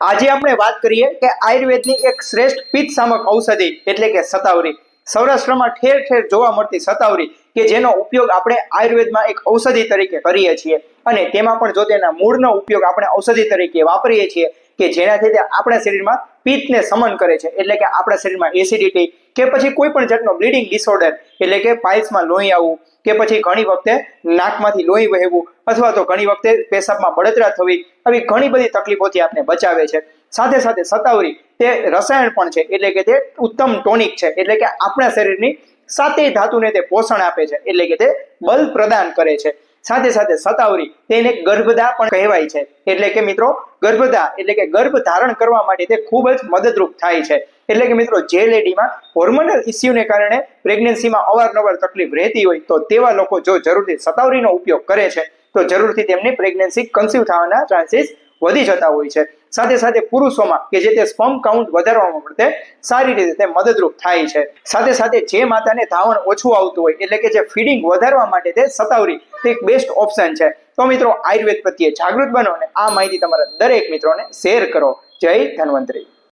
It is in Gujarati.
આજે આપણે વાત કરીએ કે આયુર્વેદની એક શ્રેષ્ઠ પિત્તશામક ઔષધિ એટલે કે સતાવરી. સૌરાષ્ટ્રમાં ઠેર ઠેર જોવા મળતી સતાવરી કે જેનો ઉપયોગ આપણે આયુર્વેદમાં એક ઔષધિ તરીકે કરીએ છીએ. અને તેમાં પણ જો તેના મૂળનો ઉપયોગ આપણે ઔષધિ તરીકે વાપરીએ છીએ કે જેનાથી તે આપણા શરીરમાં પિત્તને સમન કરે છે. એટલે કે આપણા શરીરમાં એસિડિટી કે પછી કોઈ પણ જાતનો બ્લીડિંગ ડિસઓર્ડર, એટલે કે પાઇલ્સમાં લોહી આવવું, કે પછી ઘણી વખતે નાકમાંથી લોહી વહેવું, અથવા તો ઘણી વખતે પેશાબમાં બળતરા થવી, આવી ઘણી બધી તકલીફોથી આપને બચાવે છે. સાથે સાથે સતાવરી, તે રસાયણ પણ છે, એટલે કે તે ઉત્તમ ટોનિક છે, એટલે કે આપણા શરીરની સાતેય ધાતુને તે પોષણ આપે છે, એટલે કે તે બલ પ્રદાન કરે છે. સાથે સાથે સતાવરી, તેને ગર્ભદા પણ કહેવાય છે. એટલે કે મિત્રો, ગર્ભદા, એટલે કે ગર્ભ ધારણ કરવા માટે તે ખૂબ જ મદદરૂપ થાય છે. એટલે કે મિત્રો, જે લેડીમાં હોર્મોનલ ઇસ્યુને કારણે પ્રેગ્નન્સીમાં અવારનવાર તકલીફ રહેતી હોય, તો તેવા લોકો જો જરૂરથી સતાવરીનો ઉપયોગ કરે છે, તો જરૂરથી તેમની પ્રેગ્નન્સી કન્સીવ થવાના ચાન્સીસ વધી જતા હોય છે. સાથે સાથે પુરુષોમાં કે જે તે સ્પમ કાઉન્ટ વધારવામાં માટે સારી રીતે તે મદદરૂપ થાય છે. સાથે સાથે જે માતાને ધાવણ ઓછું આવતું હોય, એટલે કે જે ફીડિંગ વધારવા માટે તે સતાવરી, તે એક બેસ્ટ ઓપ્શન છે. તો મિત્રો, આયુર્વેદ પ્રત્યે જાગૃત બનો અને આ માહિતી તમારા દરેક મિત્રોને શેર કરો. જય ધન્વંતરી.